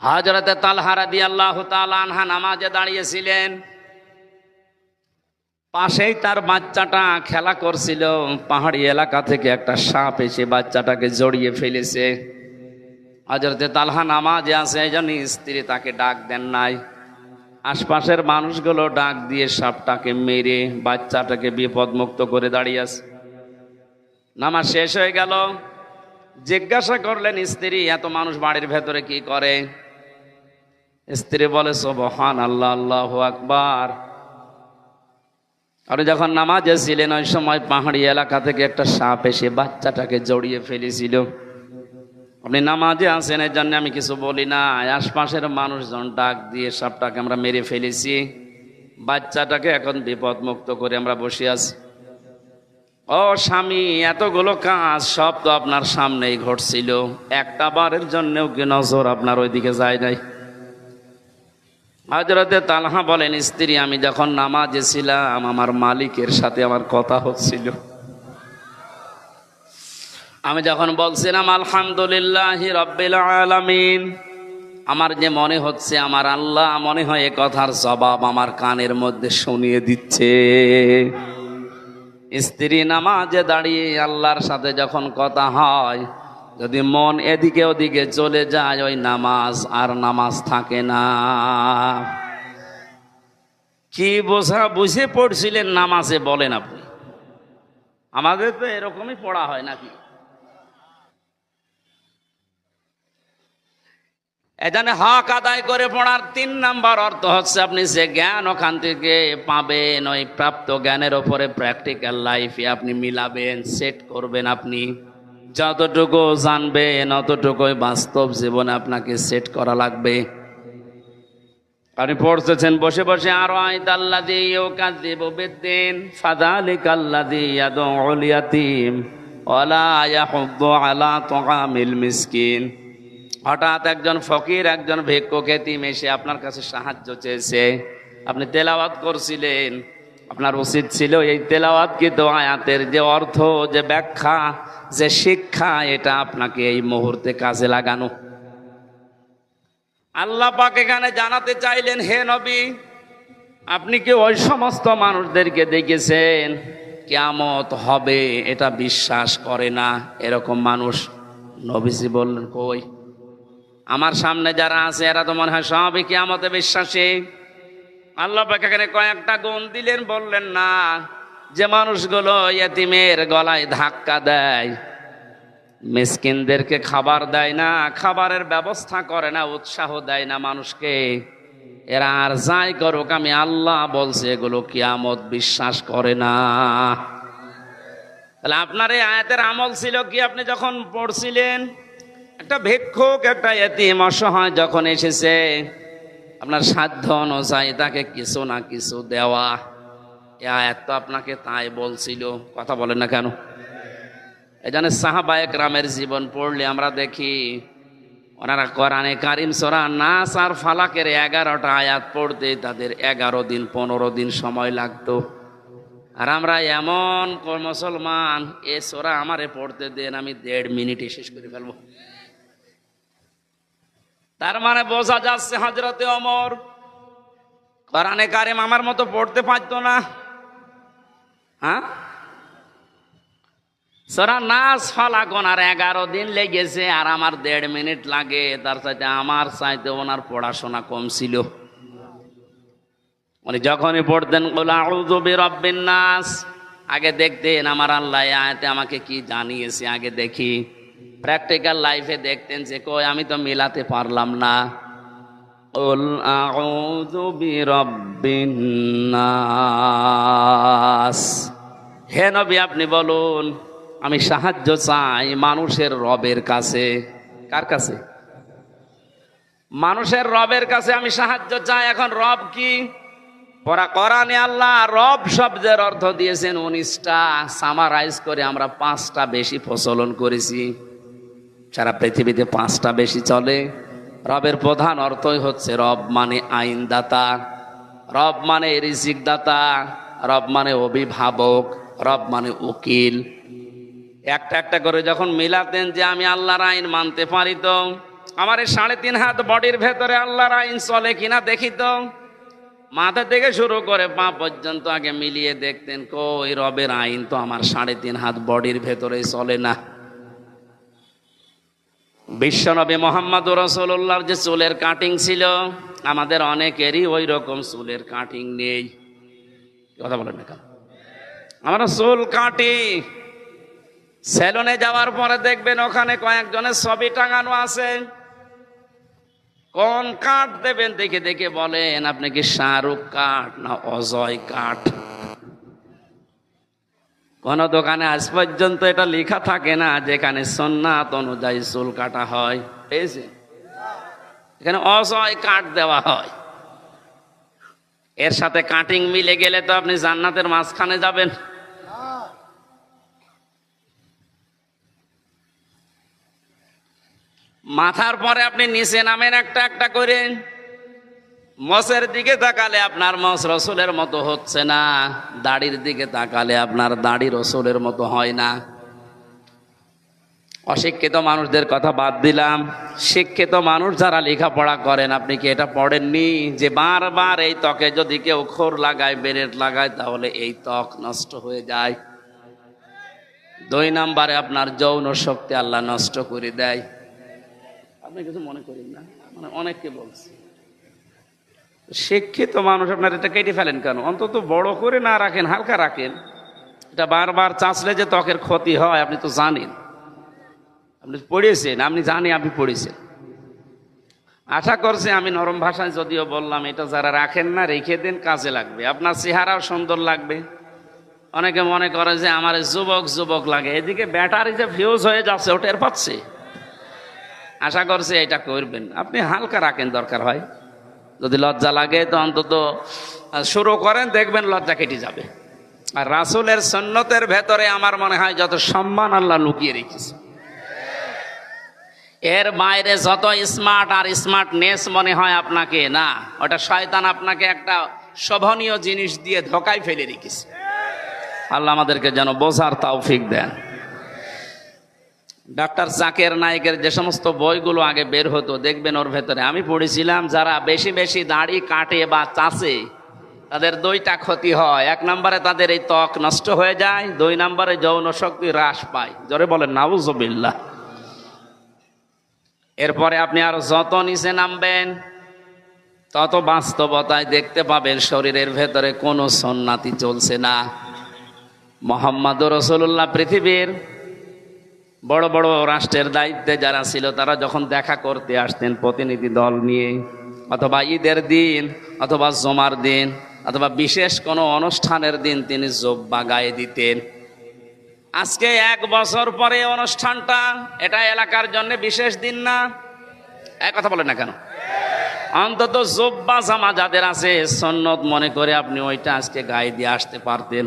হজরতে তালহারা দিয়ে আল্লাহ আনহা নামাজে দাঁড়িয়েছিলেন। পাশেই তার বাচ্চাটা খেলা করছিল। পাহাড়ি এলাকা থেকে একটা সাপ এসে বাচ্চাটাকে জড়িয়ে ফেলেছে। হজরতে তালহা নামাজে আছে, এই জন্য স্ত্রী তাকে ডাক দেন নাই। আশপাশের মানুষগুলো ডাক দিয়ে সাপটাকে মেরে বাচ্চাটাকে বিপদমুক্ত করে দাঁড়িয়ে আছে। নামাজ শেষ হয়ে গেল। জিজ্ঞাসা করলেন, স্ত্রী, এত মানুষ বাড়ির ভেতরে কি করে? স্ত্রী বলে সোবহান আল্লাহ আল্লাহ আকবার। আপনি যখন নামাজে ছিলেন ওই সময় পাহাড়ি এলাকা থেকে একটা সাপ এসে বাচ্চাটাকে জড়িয়ে ফেলেছিল। আপনি নামাজে আছেন, এর জন্য আমি কিছু বলি না। আশপাশের মানুষজন ডাক দিয়ে সাপটাকে আমরা মেরে ফেলেছি। বাচ্চাটাকে এখন বিপদ মুক্ত করে আমরা বসে আছি। ও স্বামী, এতগুলো কাজ সব তো আপনার সামনেই ঘটছিল। একটা বারের জন্যও কি নজর আপনার ওইদিকে যায় নাই? হজরতে তালহা বলেন, স্ত্রী, আমি যখন নামাজে ছিলাম, আমার মালিকের সাথে আমার কথা হচ্ছিল। আমি যখন বলছিলাম, আলহামদুলিল্লাহ আলামিন আমার যে মনে হচ্ছে, আমার আল্লাহ মনে হয় এ কথার জবাব আমার কানের মধ্যে শুনিয়ে দিচ্ছে। স্ত্রী, নামাজে দাঁড়িয়ে আল্লাহর সাথে যখন কথা হয় যদি মন এদিকে ওদিকে চলে যায়, ওই নামাজ আর নামাজ থাকে না। কি বোঝা, বুঝে পড়ছিলেন নামাজে বলেন আপনি? আমাদের তো এরকমই পড়া হয় নাকি? এখানে হক আদায় করে পড়ার তিন নাম্বার অর্থ হচ্ছে আপনি যে জ্ঞান ওখান থেকে পাবেন, ওই প্রাপ্ত জ্ঞানের ওপরে প্র্যাকটিক্যাল লাইফে আপনি মিলাবেন সেট করবেন আপনি। যতটুকু জানবেন অতটুকুই বাস্তব জীবনে আপনাকে সেট করা লাগবে। আপনি পড়তেছেন, বসে বসে আরও আয়ত আল্লাহ দিয়ে কাদিব বেদিন ফাদালিক আল্লাহ দিয়াতিম ওলা ইয়াহুদ্দু আলা তুআমিল মিসকিন। হঠাৎ একজন ফকির, একজন ভিক্ষুক এতিম এসে আপনার কাছে সাহায্য চেয়েছে। আপনি তেলাওয়াত করছিলেন। আপনার উচিত ছিল এই তেলাওয়াত কিন্তু আয়াতের যে অর্থ, যে ব্যাখ্যা, যে শিক্ষা, এটা আপনাকে এই মুহূর্তে কাজে লাগানো। আল্লাহ পাক এখানে জানাতে চাইলেন, হে নবী, আপনি কি ওই সমস্ত মানুষদেরকে দেখেছেন? কেমত হবে, এটা বিশ্বাস করে না। এরকম মানুষ নবীজি বললেন, কই? আমার সামনে যারা আছে, এরা তো মনে হয় সবই কেয়ামতে বিশ্বাসী। আল্লাহ এখানে কয়েকটা গুণ দিলেন, বললেন, না, যে মানুষগুলো ইয়েতিমের গলায় ধাক্কা দেয়, মিসকিনদেরকে খাবার দেয় না, খাবারের ব্যবস্থা করে না, উৎসাহ দেয় না মানুষকে, এরা আর যাই করুক, আমি আল্লাহ বলছে, এগুলো কিয়ামত বিশ্বাস করে না। তাহলে আপনার এই আয়াতের আমল ছিল কি? আপনি যখন পড়ছিলেন, একটা ভিক্ষুক, একটা এতিম অসহায় যখন এসেছে আপনার সাধ্য অনুযায়ী তাকে কিছু না কিছু দেওয়া। এ আয়াত তো আপনাকে তাই বলছিল, কথা বলেন না কেন? এই জন্য সাহাবায়ক রামের জীবন পড়লে আমরা দেখি, ওনারা কোরআনে কারিম সোরা নাস আর ফালাকের এগারোটা আয়াত পড়তে তাদের এগারো দিন, পনেরো দিন সময় লাগতো। আর আমরা এমন মুসলমান, এ সোরা আমারে পড়তে দেন, আমি দেড় মিনিটে শেষ করে ফেলব। তার মানে বোঝা যাচ্ছে হজরতে অমর কোরআনে কারিম আমার মতো পড়তে পারতো না। হ্যাঁ? সোরা নাচ ফলাকন আর এগারো দিন লেগেছে আর আমার দেড় মিনিট লাগে। তার সাথে আমার চাইতে ওনার পড়াশোনা কম ছিল। উনি যখনই পড়তেন রব্বিন নাস। আগে দেখতেন, আমার আল্লাহ আয়তে আমাকে কি জানিয়েছে? আগে দেখি। প্র্যাকটিক্যাল লাইফে দেখতেন যে কই আমি তো মিলাতে পারলাম না قل أعوذ برب الناس হে নবী আপনি বলুন আমি সাহায্য চাই মানুষের রবের কাছে কার কাছে মানুষের রবের কাছে আমি সাহায্য চাই এখন রব কি পরা কোরআনে আল্লাহ রব শব্দের অর্থ দিয়েছেন উনিশটা সামারাইজ করে আমরা পাঁচটা বেশি প্রচলন করেছি সারা পৃথিবীতে পাঁচটা বেশি চলে, রবের প্রধান অর্থই হচ্ছে রব মানে আইনদাতা, রব মানে রিজিক দাতা রব মানে অভিভাবক, রব মানে উকিল। একটা একটা করে যখন মিলাতেন যে আমি আল্লাহর আইন মানতে পারি তো, আমার এই সাড়ে তিন হাত বডির ভেতরে আল্লাহর আইন চলে কিনা দেখি তো। মাথা থেকে শুরু করে পা পর্যন্ত আগে মিলিয়ে দেখতেন, কই রবের আইন তো আমার সাড়ে তিন হাত বডির ভেতরে চলে না। বিশ্বনবী মোহাম্মদ রসুল্লাহর যে চুলের কাটিং ছিল, আমাদের অনেকেরই ওই রকম চুলের কাটিং নেই। কথা বলেন না আমরা চুল কাটি। সেলুনে যাওয়ার পরে দেখবেন ওখানে কয়েকজনের ছবি টাঙানো আছে। কোন কাঠ দেবেন দেখে দেখে বলেন, আপনি কি শাহরুখ কাঠ না অজয় কাঠ? কোন দোকানে আজ পর্যন্ত এটা লেখা থাকে না যেখানে সন্ন্যাত অনুযায়ী চুল কাটা হয়। এখানে অসহায় কাঠ দেওয়া হয়। এর সাথে কাটিং মিলে গেলে তো আপনি জান্নাতের মাঝখানে যাবেন। মাথার পরে আপনি নিচে নামেন একটা একটা করে। মসের দিকে তাকালে আপনার মস রসুলের মতো হচ্ছে না। দাড়ির দিকে তাকালে আপনার দাড়ি রসুলের মতো হয় না। অশিক্ষিত মানুষদের কথা বাদ দিলাম। শিক্ষিত মানুষ যারা লেখাপড়া করেন, আপনি কি এটা পড়েননি? যে বারবার এই ত্বকে যদি কেউ খোর লাগায়, বেরেট লাগায়, তাহলে এই ত্বক নষ্ট হয়ে যায়। দুই নাম্বারে আপনার যৌন শক্তি আল্লাহ নষ্ট করে দেয়। আপনি কিছু মনে করেন না? মানে অনেককে বলছি। শিক্ষিত মানুষ আপনার এটা কেটে ফেলেন কেন? অন্তত বড় করে না রাখেন, হালকা রাখেন। এটা বারবার চাঁচলে যে ত্বকের ক্ষতি হয়, আপনি তো জানেন। আপনি পড়েছেন আপনি জানি আপনি পড়েছেন। আশা করছি আমি নরম ভাষায় যদিও বললাম, এটা যারা রাখেন না, রেখে দেন, কাজে লাগবে। আপনার চেহারাও সুন্দর লাগবে। অনেকে মনে করে যে আমার যুবক যুবক লাগে। এদিকে ব্যাটারি যে ফিউজ হয়ে যাচ্ছে, ওটা পাচ্ছে। আশা করছি এটা করবেন। আপনি হালকা রাখেন দরকার হয়। যদি লজ্জা লাগে তো অন্তত শুরু করেন, দেখবেন লজ্জা কেটে যাবে। আর রাসুলের সন্ন্যতের ভেতরে আমার মনে হয় যত সম্মান আল্লাহ লুকিয়ে রেখেছে। এর বাইরে যত স্মার্ট আর স্মার্টনেস মনে হয় আপনাকে, না, ওটা শয়তান আপনাকে একটা শোভনীয় জিনিস দিয়ে ধোকায় ফেলে রেখেছে। আল্লাহ আমাদেরকে যেন বোঝার তৌফিক দেন। ডাক্তার জাকের নায়কের যে সমস্ত বইগুলো আগে বের হতো, দেখবেন ওর ভেতরে। আমি পড়েছিলাম যারা বেশি বেশি দাড়ি কাটে বা চাষে, তাদের দুইটা ক্ষতি হয়। এক নম্বরে তাদের এই ত্বক নষ্ট হয়ে যায়, দুই নম্বরে যৌন শক্তি হ্রাস পায়। জোরে বলেন নাউজবিল্লা এরপরে আপনি আরও যত নিচে নামবেন, তত বাস্তবতায় দেখতে পাবেন শরীরের ভেতরে কোনো সন্নাতি চলছে না। মোহাম্মদ রসুল্লাহ পৃথিবীর বড় বড় রাষ্ট্রের দায়িত্বে যারা ছিল, তারা যখন দেখা করতে আসতেন প্রতিনিধি দল নিয়ে, অথবা ঈদের দিন, অথবা জমার দিন, অথবা বিশেষ কোনো অনুষ্ঠানের দিন তিনি জব্বা গায়ে দিতেন। আজকে এক বছর পরে অনুষ্ঠানটা, এটা এলাকার জন্য বিশেষ দিন না? এক কথা বলেন না কেন? অন্তত জব্বা জামা যাদের আছে, সন্ন্যত মনে করে আপনি ওইটা আজকে গায়ে দিয়ে আসতে পারতেন।